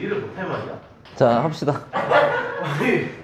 일을 못할 말이야. 자, 합시다.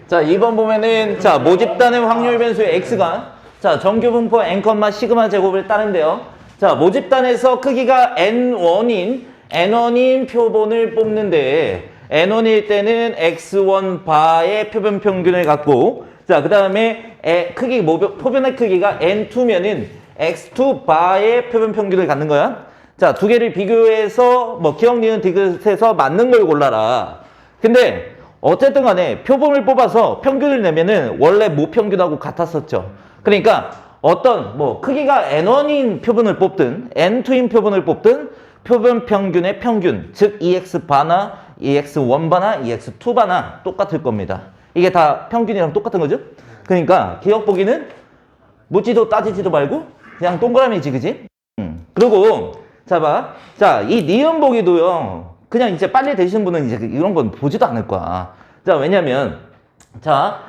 자, 2번 보면은 자, 모집단의 확률 변수의 x가 자, 정규 분포 n, 시그마 제곱을 따른대요. 자, 모집단에서 크기가 n1인 n1인 표본을 뽑는데 n1일 때는 x1 바의 표본 평균을 갖고 자, 그다음에 에, 크기 모변, 표본의 크기가 n2면은 x2 바의 표본 평균을 갖는 거야. 자, 두 개를 비교해서 뭐 기억 니은 디귿에서 맞는 걸 골라라. 근데 어쨌든 간에 표본을 뽑아서 평균을 내면은 원래 모평균하고 같았었죠. 그러니까 어떤 뭐 크기가 n1인 표본을 뽑든 n2인 표본을 뽑든 표본 평균의 평균, 즉 EX 바나 EX1 바나 EX2 바나 똑같을 겁니다. 이게 다 평균이랑 똑같은 거죠? 그러니까 기억 보기는 묻지도 따지지도 말고 그냥 동그라미 지 그지? 음. 그리고 자 봐. 자, 이 니은 보기도요. 그냥 이제 빨리 되시는 분은 이제 이런 건 보지도 않을 거야. 자, 왜냐면 자,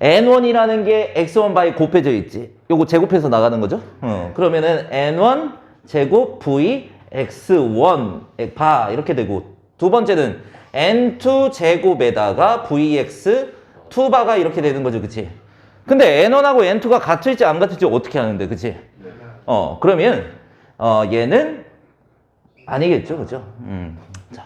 n1이라는 게 x1 바에 곱해져 있지. 요거 제곱해서 나가는 거죠. 어, 그러면은 n1 제곱 v x1 바 이렇게 되고 두 번째는 n2 제곱에다가 vx 2 바가 이렇게 되는 거죠. 그치? 근데 n1하고 n2가 같을지 안 같을지 어떻게 하는데, 그치? 어, 그러면, 어, 얘는 아니겠죠. 그죠? 음. 자.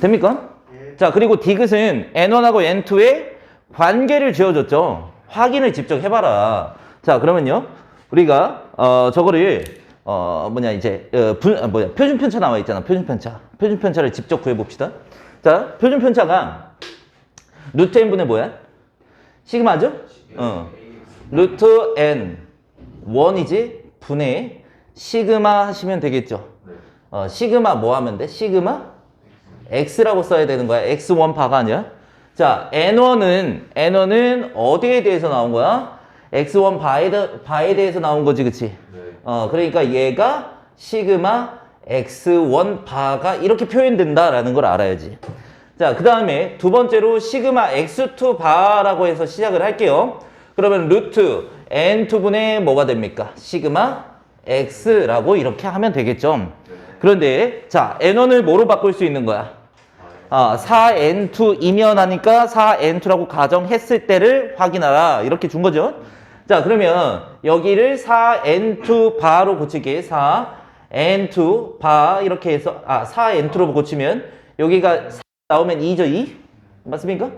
됩니까? 자, 그리고 디귿은 n1하고 n2의 관계를 지어줬죠. 확인을 직접 해봐라. 자, 그러면요. 우리가, 어, 저거를, 어, 뭐냐, 이제, 어, 분, 아, 뭐야, 표준 편차 나와 있잖아. 표준 편차. 표준 편차를 직접 구해봅시다. 자, 표준 편차가 루트 n분의 뭐야? 시그마죠? 어. 루트 n 1이지 분의 시그마 하시면 되겠죠. 어, 시그마 뭐 하면 돼? 시그마 x라고 써야 되는 거야. x1 바가 아니야. 자, n1은 n1은 어디에 대해서 나온 거야? x1 바에, 대- 바에 대해서 나온 거지, 그치? 어, 그러니까 얘가 시그마 x1 바가 이렇게 표현된다라는 걸 알아야지. 자, 그 다음에 두 번째로 시그마 x2 바라고 해서 시작을 할게요. 그러면 루트 n2분의 뭐가 됩니까? 시그마 x라고 이렇게 하면 되겠죠. 그런데 자, n1을 뭐로 바꿀 수 있는 거야? 아, 4n2 이면 하니까 4n2라고 가정했을 때를 확인하라. 이렇게 준 거죠. 자, 그러면 여기를 4n2 바로 고칠게. 4n2 바 이렇게 해서 아, 4n2로 고치면 여기가 4 나오면 2죠, 2? 맞습니까?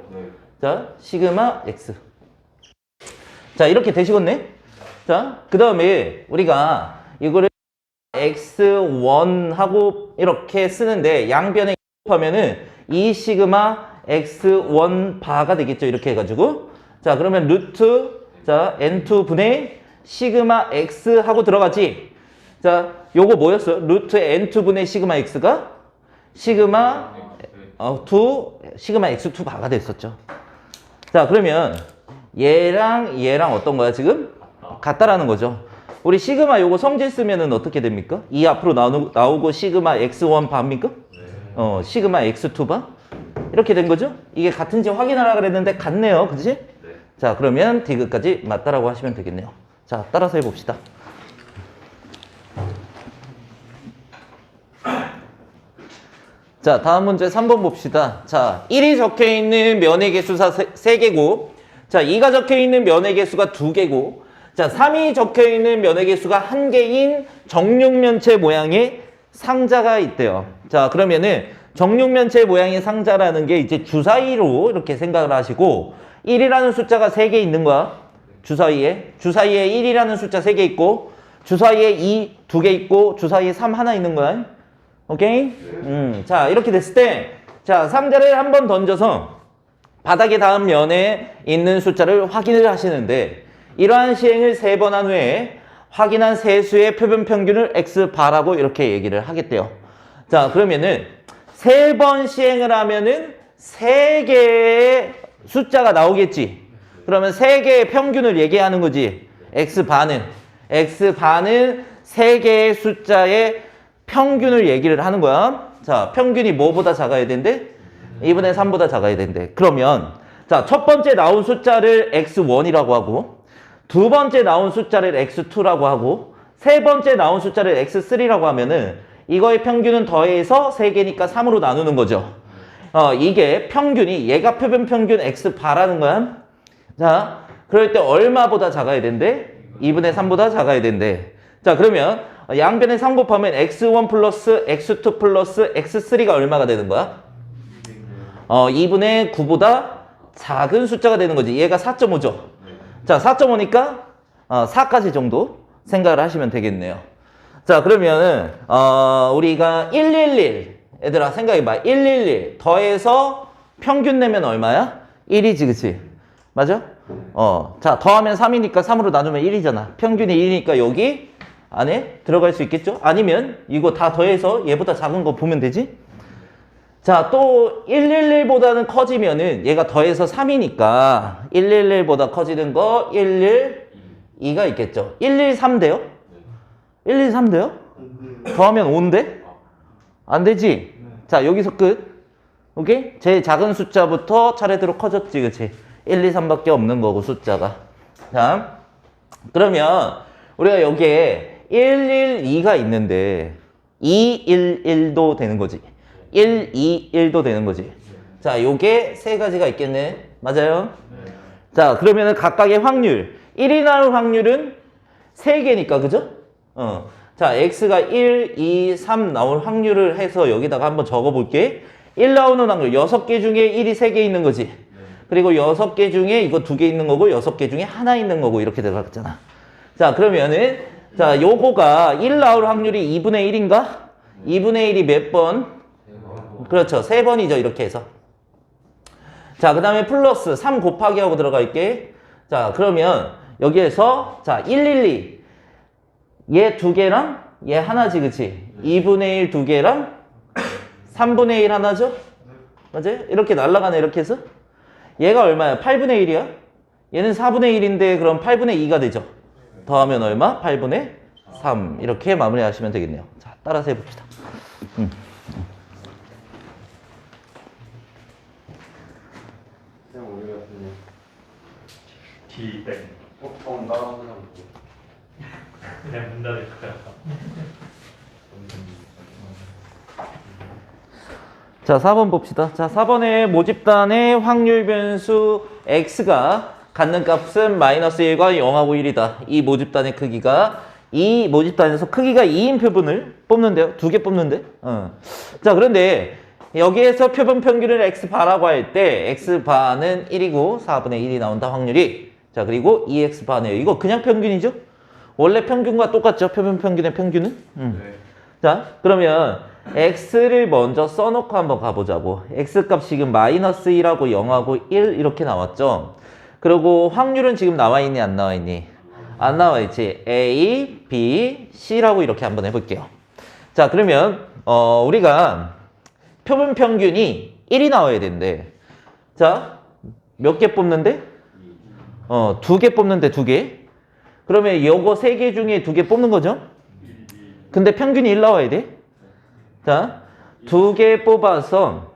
자, 시그마 x. 자, 이렇게 되시겠네? 자, 그 다음에 우리가 이거를 x1하고 이렇게 쓰는데 양변에 곱하면은 2 시그마 x1 바가 되겠죠. 이렇게 해가지고. 자, 그러면 루트, 자, n2 분의 시그마 x 하고 들어가지. 자, 요거 뭐였어요? 루트 n2 분의 시그마 x가 시그마 어, 2 시그마 x2 바가 됐었죠. 자, 그러면 얘랑 얘랑 어떤 거야, 지금? 같다라는 거죠. 우리 시그마 요거 성질 쓰면은 어떻게 됩니까? 이 앞으로 나오, 나오고 시그마 x1 바입니까? 어, 시그마 x2 바? 이렇게 된 거죠? 이게 같은지 확인하라 그랬는데 같네요. 그지? 자, 그러면 디귿까지 맞다라고 하시면 되겠네요. 자, 따라서 해봅시다. 자, 다음 문제 3번 봅시다. 자, 1이 적혀 있는 면의 개수가 3개고, 자, 2가 적혀 있는 면의 개수가 2개고, 자, 3이 적혀 있는 면의 개수가 1개인 정육면체 모양의 상자가 있대요. 자, 그러면은 정육면체 모양의 상자라는 게 이제 주사위로 이렇게 생각을 하시고, 1이라는 숫자가 3개 있는 거야. 주사위에. 주사위에 1이라는 숫자 3개 있고, 주사위에 2 2개 있고, 주사위에 3 하나 있는 거야. 오케이? 음, 자, 이렇게 됐을 때, 자, 상자를 한 번 던져서 바닥에 닿은 면에 있는 숫자를 확인을 하시는데, 이러한 시행을 세 번 한 후에 확인한 세수의 표본 평균을 x바라고 이렇게 얘기를 하겠대요. 자, 그러면은 세 번 시행을 하면은 세 개의 숫자가 나오겠지. 그러면 세 개의 평균을 얘기하는 거지. x바는. x바는 세 개의 숫자의 평균을 얘기를 하는 거야. 자, 평균이 뭐보다 작아야 된대? 2분의 3보다 작아야 된대. 그러면, 자, 첫 번째 나온 숫자를 x1이라고 하고, 두 번째 나온 숫자를 x2라고 하고, 세 번째 나온 숫자를 x3라고 하면은, 이거의 평균은 더해서 3개니까 3으로 나누는 거죠. 어, 이게 평균이 얘가 표본 평균 x 바라는 거야. 자, 그럴 때 얼마보다 작아야 된대? 2분의 3보다 작아야 된대. 자, 그러면 양변에 3 곱하면 x1 플러스 x2 플러스 x3가 얼마가 되는 거야? 어, 2분의 9보다 작은 숫자가 되는 거지. 얘가 4.5죠. 자, 4.5니까 어, 4까지 정도 생각을 하시면 되겠네요. 자, 그러면은 어, 우리가 111 얘들아 생각해 봐. 111 더해서 평균 내면 얼마야? 1이지, 그치? 맞아? 어, 자, 더하면 3이니까 3으로 나누면 1이잖아. 평균이 1이니까 여기 안에 들어갈 수 있겠죠? 아니면 이거 다 더해서 얘보다 작은 거 보면 되지? 자, 또 111보다는 커지면은 얘가 더해서 3이니까 111보다 커지는 거 112가 있겠죠. 113 돼요? 113 돼요? 더하면 5인데? 안 되지? 자, 여기서 끝. 오케이? 제일 작은 숫자부터 차례대로 커졌지, 그치? 1, 2, 3밖에 없는 거고, 숫자가. 자, 그러면 우리가 여기에 1, 1, 2가 있는데 2, 1, 1도 되는 거지. 1, 2, 1도 되는 거지. 자, 요게 세 가지가 있겠네. 맞아요? 자, 그러면은 각각의 확률. 1이 나올 확률은 3개니까, 그죠? 어. 자, x가 1, 2, 3 나올 확률을 해서 여기다가 한번 적어 볼게. 1 나오는 확률. 6개 중에 1이 3개 있는 거지. 그리고 6개 중에 이거 2개 있는 거고, 6개 중에 하나 있는 거고, 이렇게 들어갔잖아. 자, 그러면은, 자, 요거가 1 나올 확률이 2분의 1인가? 2분의 1이 몇 번? 그렇죠. 세 번이죠. 이렇게 해서. 자, 그 다음에 플러스 3 곱하기 하고 들어갈게. 자, 그러면 여기에서 자, 112. 얘 두 개랑 얘 하나지, 그치? 2분의 1 두 개랑 3분의 1 하나죠? 맞아요? 이렇게 날라가네, 이렇게 해서. 얘가 얼마야? 8분의 1이야? 얘는 4분의 1인데 그럼 8분의 2가 되죠? 더하면 얼마? 8분의 3. 이렇게 마무리 하시면 되겠네요. 자, 따라서 해봅시다. 그냥 우리 같은 하는 사람 누구? 그냥 문 닫을 거야. 자, 4번 봅시다. 자, 4번에 모집단의 확률 변수 x가 갖는 값은 마이너스 1과 0하고 1이다. 이 모집단의 크기가 이 모집단에서 크기가 2인 표본을 뽑는데요. 두 개 뽑는데. 어. 자, 그런데 여기에서 표본 평균을 x바라고 할 때 x바는 1이고 4분의 1이 나온다 확률이. 자, 그리고 2x바네요. 이거 그냥 평균이죠? 원래 평균과 똑같죠? 표본 평균의 평균은? 음. 네. 자, 그러면 x를 먼저 써놓고 한번 가보자고. x 값 지금 마이너스 1하고 0하고 1 이렇게 나왔죠? 그리고 확률은 지금 나와 있니 안 나와 있니? 안 나와 있지. a, b, c라고 이렇게 한번 해볼게요. 자, 그러면 어, 우리가 표본 평균이 1이 나와야 된대. 자, 몇 개 뽑는데? 어, 두 개 뽑는데 두 개. 그러면 요거 세 개 중에 두 개 뽑는 거죠? 근데 평균이 1 나와야 돼. 자, 두 개 뽑아서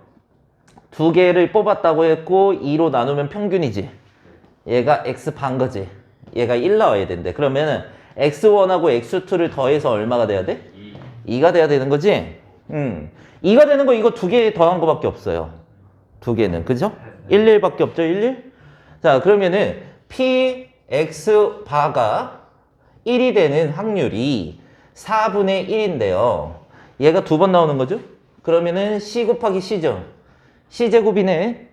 두 개를 뽑았다고 했고 2로 나누면 평균이지. 얘가 x 반 거지. 얘가 1 나와야 된대. 그러면은 x1하고 x2를 더해서 얼마가 돼야 돼? 2 가 돼야 되는 거지? 음. 2가 되는 거 이거 두 개 더한 거밖에 없어요. 두 개는. 그죠? 1, 1밖에 없죠? 1, 1? 자, 그러면은 p x 바가 1이 되는 확률이 4분의 1인데요. 얘가 두 번 나오는 거죠? 그러면은 c 곱하기 c죠. c 제곱이네.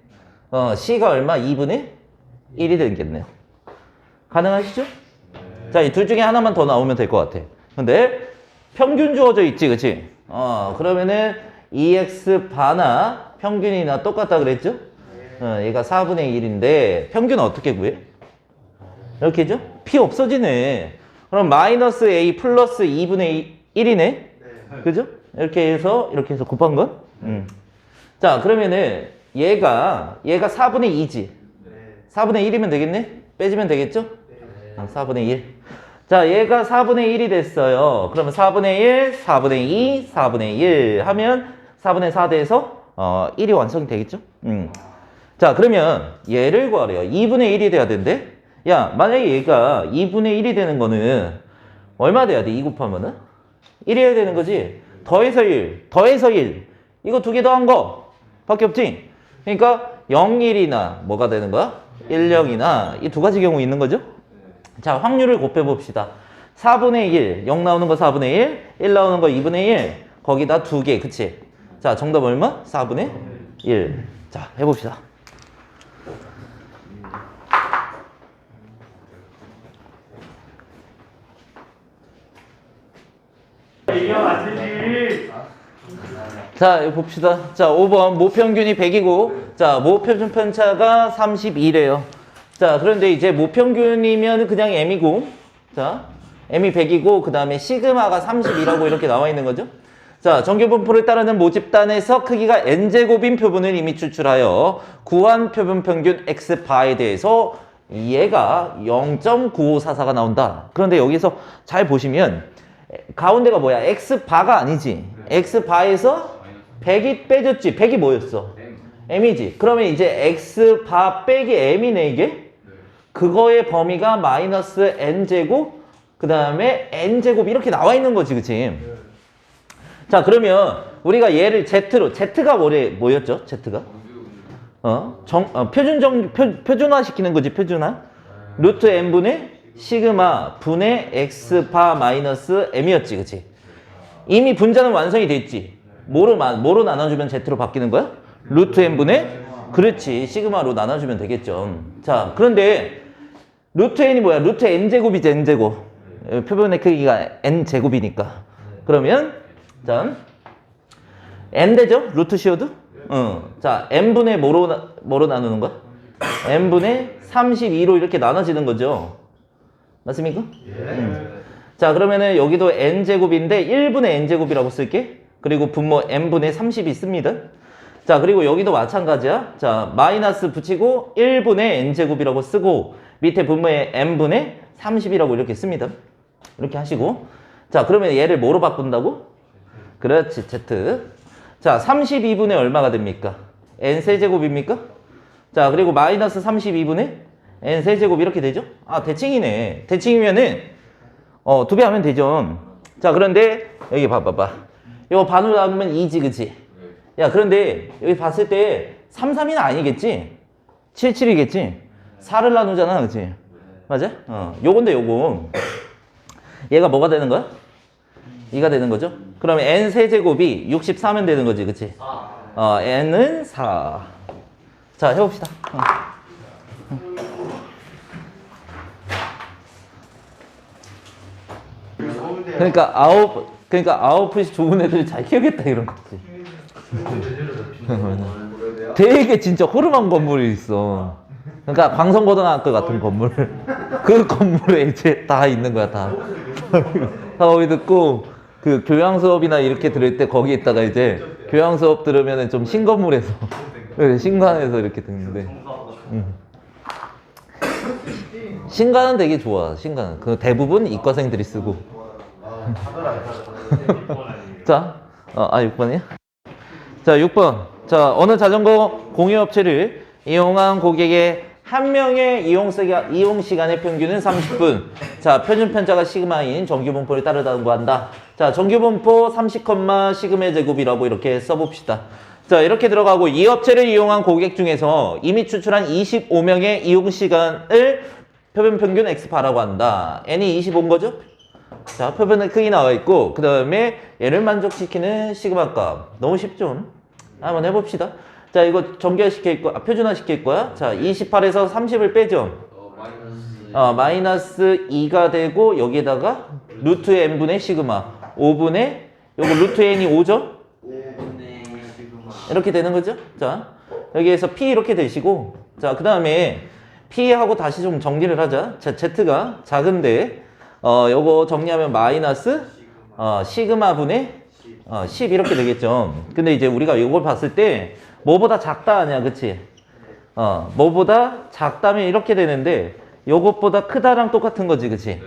어, c가 얼마? 2분의 1이 되겠네요. 가능하시죠? 자, 이 둘 중에 하나만 더 나오면 될 것 같아. 근데 평균 주어져 있지, 그치? 어, 그러면은 2x 바나 평균이나 똑같다 그랬죠? 어, 얘가 4분의 1인데 평균 어떻게 구해? 이렇게죠? p 없어지네. 그럼 마이너스 a 플러스 2분의 1이네? 그죠? 이렇게 해서 이렇게 해서 곱한 건? 음. 자, 그러면은 얘가 얘가 4분의 2지. 4분의 1이면 되겠네? 빼주면 되겠죠? 어, 4분의 1. 자, 얘가 4분의 1이 됐어요. 그러면 4분의 1, 4분의 2, 4분의 1 하면 4분의 4 돼서 어, 1이 완성이 되겠죠? 음. 자, 그러면 얘를 구하래요. 2분의 1이 돼야 된대? 야, 만약에 얘가 2분의 1이 되는 거는 얼마 돼야 돼? 2 곱하면은? 1이어야 되는 거지? 더해서 1, 더해서 1. 이거 두 개 더한 거 밖에 없지? 그러니까 0, 1이나 뭐가 되는 거야? 1, 0이나 이 두 가지 경우 있는 거죠? 자, 확률을 곱해 봅시다. 4분의 1, 0 나오는 거 4분의 1, 1 나오는 거 2분의 1, 거기다 두 개, 그치? 자, 정답 얼마? 4분의 1. 자, 해봅시다. 자, 이거 봅시다. 자, 5번. 모평균이 100이고, 자, 모평균 편차가 32래요. 자, 그런데 이제 모평균이면 그냥 m이고, 자, m이 100이고, 그 다음에 시그마가 32라고 이렇게 나와 있는 거죠. 자, 정규분포를 따르는 모집단에서 크기가 n제곱인 표본을 이미 추출하여 구한 표본 평균 x바에 대해서 얘가 0.9544가 나온다. 그런데 여기서 잘 보시면 가운데가 뭐야? x바가 아니지. x바에서 100이 빼졌지. 100이 뭐였어? m이지. 그러면 이제 x바 빼기 m이네 이게? 그거의 범위가 마이너스 n제곱 그 다음에 n제곱 이렇게 나와 있는 거지 그치? 자 그러면 우리가 얘를 z로 z가 뭐래 뭐였죠? z가? 어? 정, 어, 표준정 표, 표준화 시키는 거지 표준화 루트 n분의 시그마 분의 x바 마이너스 m이었지 그치? 이미 분자는 완성이 됐지 뭐로, 마- 뭐로 나눠주면 z로 바뀌는 거야? 루트 n분의 그렇지 시그마로 나눠주면 되겠죠 자 그런데 루트 n이 뭐야? 루트 n제곱이지 n제곱 어, 표본의 크기가 n제곱이니까 그러면 자 n 되죠? 루트 씌워도? 어. 자 n분의 뭐로, 나- 뭐로 나누는 거야? n분의 32로 이렇게 나눠지는 거죠 맞습니까? 음. 자 그러면은 여기도 n제곱인데 1분의 n제곱이라고 쓸게 그리고 분모 n분의 30이 씁니다 자 그리고 여기도 마찬가지야 자 마이너스 붙이고 1분의 n제곱이라고 쓰고 밑에 분모에 n분의 30이라고 이렇게 씁니다 이렇게 하시고 자 그러면 얘를 뭐로 바꾼다고? 그렇지 z 자 32분의 얼마가 됩니까? n 세제곱입니까? 자 그리고 마이너스 32분의 n 세제곱 이렇게 되죠? 아 대칭이네 대칭이면은 어 두 배 하면 되죠 자 그런데 여기 봐봐봐 이거 반으로 나누면 2지 그치? 야 그런데 여기 봤을 때 3, 3이는 아니겠지? 7, 7이겠지? 4를 나누잖아 그치? 맞아? 어 요건데 요거 얘가 뭐가 되는 거야? 2가 되는 거죠? 그러면 n 세제곱이 64면 되는 거지 그치? 어 n은 4자 해봅시다 어. 그러니까 아홉 그러니까 아홉이 좋은 애들이 잘 키우겠다 이런 거지. 되게 진짜 호르몬 건물이 있어. 그러니까 광성고등학교 같은 건물. 그 건물에 이제 다 있는 거야 다. 다 거기 듣고 그 교양 수업이나 이렇게 들을 때 거기 있다가 이제 교양 수업 들으면은 좀 신건물에서 네, 신관에서 이렇게 듣는데. 음. 신관은 되게 좋아. 신관은 그 대부분 이과생들이 쓰고. 자, 어, 아 6번이야? 자, 6번. 자, 어느 자전거 공유업체를 이용한 고객의 한 명의 이용, 시간의 평균은 30분. 자, 표준 편차가 시그마인 정규 분포를 따르다고 한다. 자, 정규 분포 30, 시그마 제곱이라고 이렇게 써봅시다. 자, 이렇게 들어가고 이 업체를 이용한 고객 중에서 이미 추출한 25명의 이용 시간을 표본 평균 X바라고 한다. n이 25인 거죠? 자, 표본의 크기 나와 있고, 그 다음에 얘를 만족시키는 시그마 값. 너무 쉽죠? 한번 해봅시다. 자, 이거 정결시킬 거, 아, 표준화 시킬 거야. 자, 28에서 30을 빼죠. 어, 마이너스 2가 되고, 여기에다가 루트 n분의 시그마. 5분의, 요거 루트 n이 5죠? 이렇게 되는 거죠? 자, 여기에서 P 이렇게 되시고, 자, 그 다음에 P하고 다시 좀 정리를 하자. 자, Z가 작은데, 어, 요거 정리하면 마이너스, 어, 시그마 분의, 어, 10 이렇게 되겠죠. 근데 이제 우리가 이걸 봤을 때, 뭐보다 작다 아니야, 그치? 어, 뭐보다 작다면 이렇게 되는데, 요것보다 크다랑 똑같은 거지, 그치?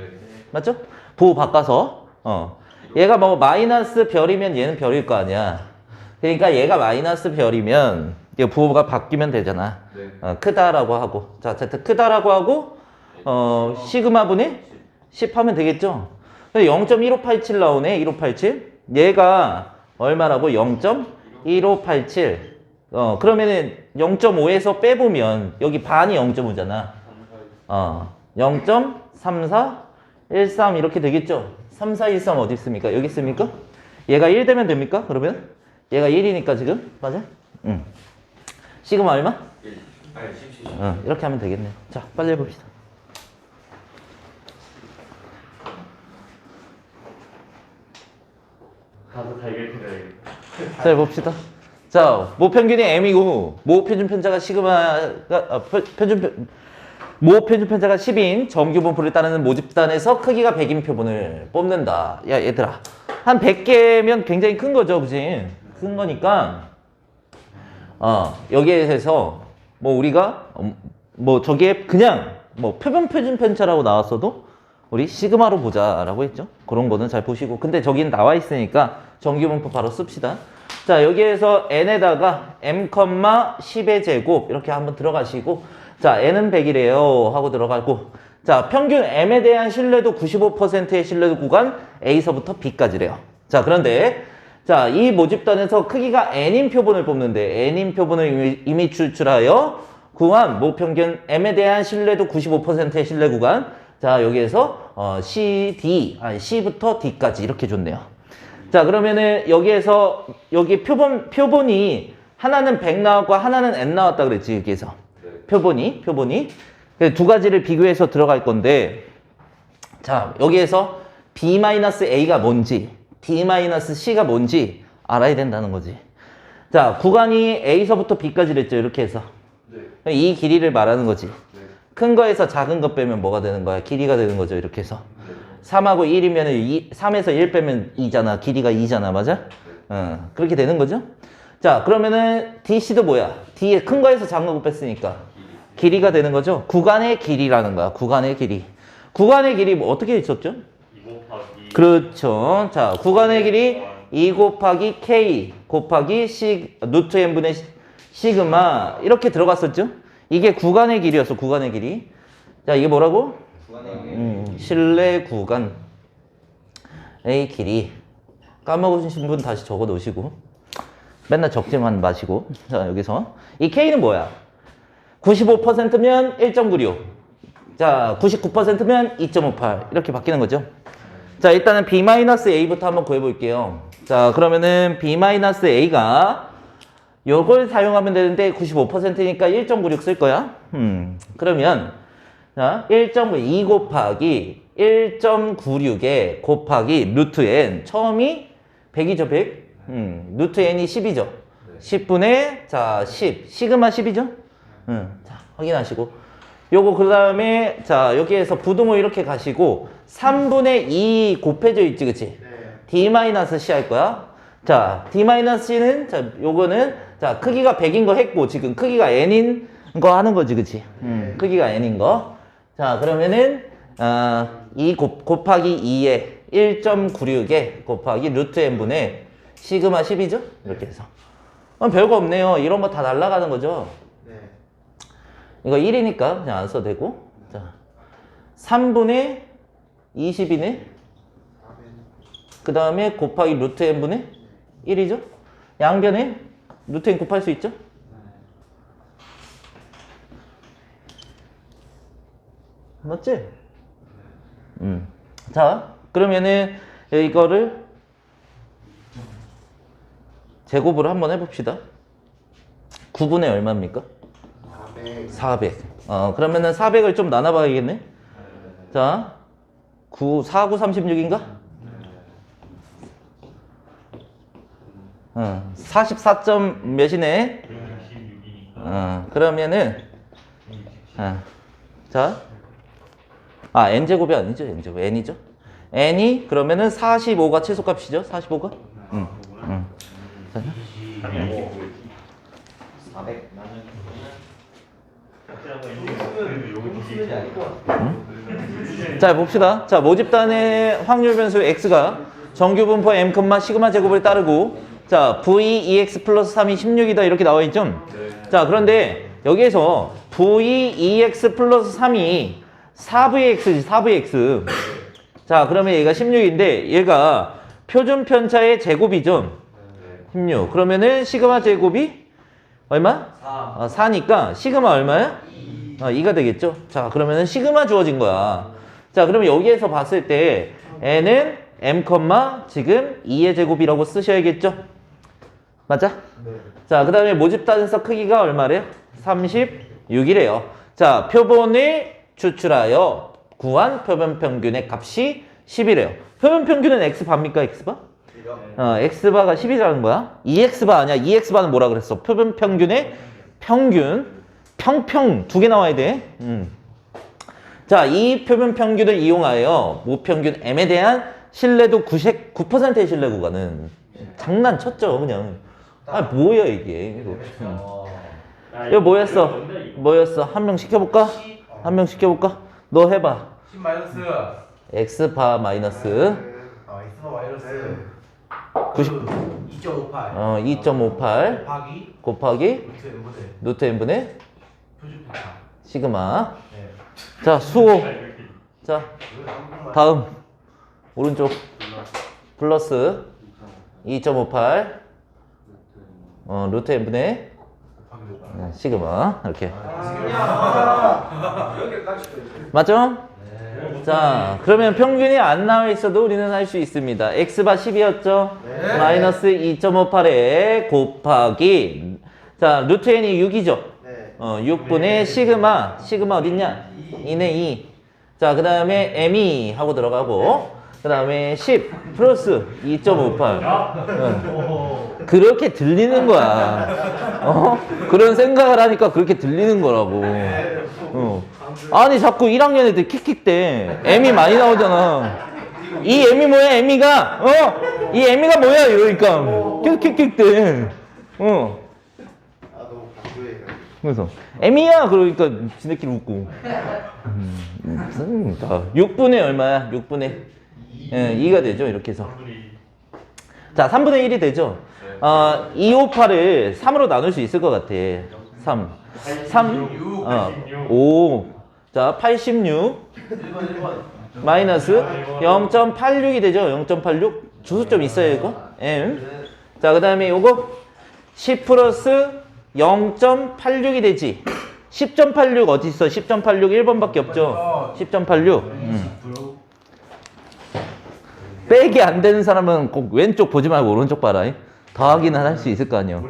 맞죠? 부호 바꿔서, 어. 얘가 뭐 마이너스 별이면 얘는 별일 거 아니야. 그러니까 얘가 마이너스 별이면 이 부호가 바뀌면 되잖아. 어, 크다라고 하고 자 z 크다라고 하고 어 시그마 분의 10 하면 되겠죠. 0.1587 나오네 1587. 얘가 얼마라고? 0.1587. 어, 그러면은 0.5에서 빼보면 여기 반이 0.5잖아. 어, 0.3413 이렇게 되겠죠? 3413 어디 있습니까? 여기 있습니까? 얘가 1 되면 됩니까? 그러면? 얘가 1이니까 지금? 맞아? 응. 시그마 얼마? 1 아니 10 10 어, 이렇게 하면 되겠네요. 자, 빨리 해봅시다. 가서 달걀 필요해. 자, 해봅시다. 자, 모평균이 m이고 모평균 편차가 시그마가 아, 편- 편준 편 모평균 편차가 10인 정규 분포를 따르는 모집단에서 크기가 100인 표본을 뽑는다. 야, 얘들아. 한 100개면 굉장히 큰 거죠, 그지? 큰 거니까 어, 여기에서 뭐 우리가 음, 뭐 저기에 그냥 뭐 표본 표준 편차라고 나왔어도 우리 시그마로 보자라고 했죠. 그런 거는 잘 보시고. 근데 저기는 나와 있으니까 정규 분포 바로 씁시다. 자, 여기에서 n에다가 m, 10의 제곱 이렇게 한번 들어가시고 자, n은 100이래요 하고 들어가고 자, 평균 m에 대한 신뢰도 95%의 신뢰도 구간 A서부터 B까지래요. 자, 그런데 자, 이 모집단에서 크기가 n인 표본을 뽑는데 n인 표본을 이미, 이미 추출하여 구한 모평균 m에 대한 신뢰도 95%의 신뢰 구간 자, 여기에서 어, C, D, 아니 C부터 D까지 이렇게 줬네요. 자, 그러면은 여기에서 여기 표본 표본이 하나는 100 나왔고 하나는 n 나왔다 그랬지, 여기에서. 표본이 표본이 그두 가지를 비교해서 들어갈 건데 자, 여기에서 B-A가 뭔지, D-C가 뭔지 알아야 된다는 거지. 자, 구간이 A서부터 B까지 랬죠, 이렇게 해서. 네. 이 길이를 말하는 거지. 네. 큰 거에서 작은 거 빼면 뭐가 되는 거야? 길이가 되는 거죠, 이렇게 해서. 3하고 1이면 2, 3에서 1 빼면 2잖아. 길이가 2잖아. 맞아? 어, 그렇게 되는 거죠? 자, 그러면은 DC도 뭐야? D에 큰 거에서 작은 거 뺐으니까. 길이가 되는 거죠? 구간의 길이라는 거야. 구간의 길이. 구간의 길이 뭐 어떻게 있었죠? 2 곱하기 그렇죠. 자, 구간의 길이 2 곱하기 K 곱하기 시, 루트 n분의 시- 시그마 이렇게 들어갔었죠? 이게 구간의 길이었어, 구간의 길이. 자, 이게 뭐라고? 구간의 음, 실내 구간의 길이. 까먹으신 분 다시 적어 놓으시고. 맨날 적지만 마시고. 자, 여기서. 이 K는 뭐야? 95%면 1.96. 자, 99%면 2.58. 이렇게 바뀌는 거죠. 자, 일단은 B-A부터 한번 구해볼게요. 자, 그러면은 B-A가 요걸 사용하면 되는데 95%니까 1.96 쓸 거야. 음, 그러면 자, 1.2 곱하기 1.96에 곱하기 루트 n 처음이 100이죠, 100. 음, 루트 n이 10이죠. 10분의 자, 10. 시그마 10이죠? 음, 자, 확인하시고. 요거 그 다음에 자 여기에서 부등호 이렇게 가시고 3분의 2 곱해져 있지 그치? D-C 할 거야 자 D-C는 자 요거는 자 크기가 100인 거 했고 지금 크기가 n인 거 하는 거지 그치? 음, 크기가 n인 거 자 그러면은 아, 2 곱, 곱하기 2에 1.96에 곱하기 루트 n분의 시그마 10이죠? 이렇게 해서 어, 별거 없네요 이런 거 다 날라가는 거죠 네. 이거 1이니까 그냥 안 써도 되고. 자, 3분의 20이네. 그 다음에 곱하기 루트 n분의 1이죠? 양변에 루트 n 곱할 수 있죠? 맞지? 음. 자, 그러면은 이거를 제곱을 한번 해봅시다. 9분의 얼마입니까? 400 400. 어, 그러면은 400을 좀 나눠봐야겠네. 자, 9, 4, 9, 36인가? 어, 44 점 몇이네? 166이니까 어, 그러면은, 어, 자, 아, n제곱이 아니죠, n제곱, n이죠? n이 그러면은 45가 최소값이죠, 45가? 응, 응. 400 여기 아니고 자 봅시다. 자 모집단의 확률 변수 x가 정규 분포 m, 시그마 제곱을 따르고 자 v 2x 플러스 3이 16이다 이렇게 나와 있죠. 자 그런데 여기에서 v 2x 플러스 3이 4vx지 4vx. 자 그러면 얘가 16인데 얘가 표준 편차의 제곱이죠. 16. 그러면은 시그마 제곱이 얼마? 4 어, 4니까 시그마 얼마야? 어, 2가 되겠죠? 자, 그러면은 시그마 주어진 거야. 자, 그러면 여기에서 봤을 때 n은 m, 지금 2의 제곱이라고 쓰셔야겠죠? 맞아? 네 자, 그 다음에 모집단에서 크기가 얼마래요? 36이래요. 자, 표본을 추출하여 구한 표본 평균의 값이 10이래요. 표본 평균은 x바입니까? x바? 어, x바가 10이라는 거야. 2x바 아니야. 2x바는 뭐라 그랬어? 표본 평균의 평균. 평평 두 개 나와야 돼. 음. 자, 이 표본 평균을 이용하여 모평균 m에 대한 신뢰도 90, 9%의 신뢰 구간은 장난쳤죠, 그냥. 아, 뭐야 이게. 이거. 음. 아, 이거 뭐였어? 뭐였어? 한 명 시켜볼까? 한명 시켜볼까? 너 해봐. 10 마이너스 x바 마이너스 아 X바 마이너스 90, 2.58 어, 2.58 곱하기 곱하기 루트 n분의 루트 n분의 표준 편차 시그마. 네 자, 수호. 자, 다음. 오른쪽. 플러스 2.58. 어, 루트 n분의 어, 시그마. 이렇게. 아 맞죠? 네 자, 그러면 평균이 안 나와 있어도 우리는 할 수 있습니다. x바 10이었죠? 네. 마이너스 2.58에 곱하기. 자, 루트 n이 6이죠? 네 어, 6분의 시그마. 시그마 어딨냐? 2네 2. 자, 그 다음에 m2 하고 들어가고. 그 다음에 10 플러스 2.58. 그렇게 들리는 거야. 어? 그런 생각을 하니까 그렇게 들리는 거라고. 어. 아니, 자꾸 1학년 애들 킥킥대. M이 많이 나오잖아. 이 M이 뭐야, M이가? 어? 이 M이가 뭐야? 이러니까. 계속 킥킥대. 어. 그래서 M이야 그러니까 지네끼리 웃고 음, 다 6분의 얼마야? 6분의 예, 2가 되죠? 이렇게 해서. 자 3분의 1이 되죠? 어, 258을 3으로 나눌 수 있을 것 같아. 3 3 86. 어, 5 자, 86 1번 1번 마이너스 0.86이 되죠? 0.86 주소점 있어요 이거? M 자, 그 다음에 요거 10 플러스 0.86이 되지. 10.86 어디 있어? 10.86 1번밖에 없죠. 10.86. 음. 빼기 안 되는 사람은 꼭 왼쪽 보지 말고 오른쪽 봐라. 더하기는 할 수 있을 거 하고